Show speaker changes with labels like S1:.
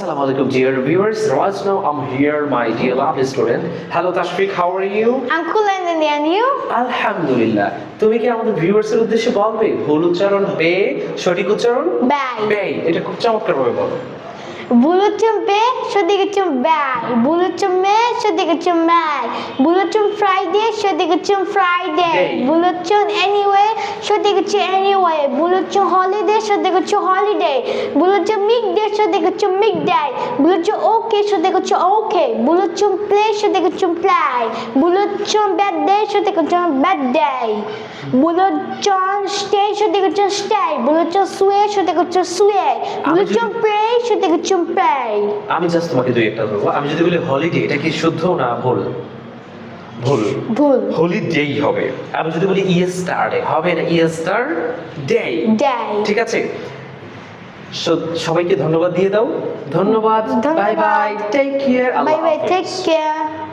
S1: Assalamu alaikum dear viewers. Right now I'm here, my dear lovely student. Hello Tashfiq, how are you?
S2: I'm cool and and you?
S1: আলহামদুলিল্লাহ তুমি কি আমাদের viewers এর উদ্দেশ্যে বলবে ভুল উচ্চারণ বে সঠিক উচ্চারণ
S2: Bye.
S1: বে এটা খুব চমৎকার ভাবে বলো
S2: Bulutum be, şöyle bay. Bulutum me, şöyle may. Bulutum Friday, şöyle Friday.
S1: Day.
S2: Bulutum anyway, şöyle anyway. Bulutum holiday, şöyle holiday. সাথে কিছু মিক দেয় বলেছ ওকে সাথে কিছু ওকে বলেছ প্লে সাথে কিছু প্লাই বলেছ ব্যাট দেয় সাথে কিছু ব্যাট দেয় বলেছ স্টে সাথে কিছু স্টাই
S1: বলেছ সুয়ে
S2: সাথে কিছু সুয়ে বলেছ প্লে সাথে কিছু প্লাই
S1: আমি জাস্ট তোমাকে দুই একটা বলব। আমি যদি বলি হলিডে এটা কি শুদ্ধ না ভুল? ভুল।
S2: ভুল।
S1: হলিডেই হবে। আমি যদি বলি ইয়েস্টারডে হবে না ইয়েস্টারডে ডে ঠিক আছে? সবাইকে ধন্যবাদ দিয়ে দাও। ধন্যবাদ। Bye bye take care
S2: bye bye take care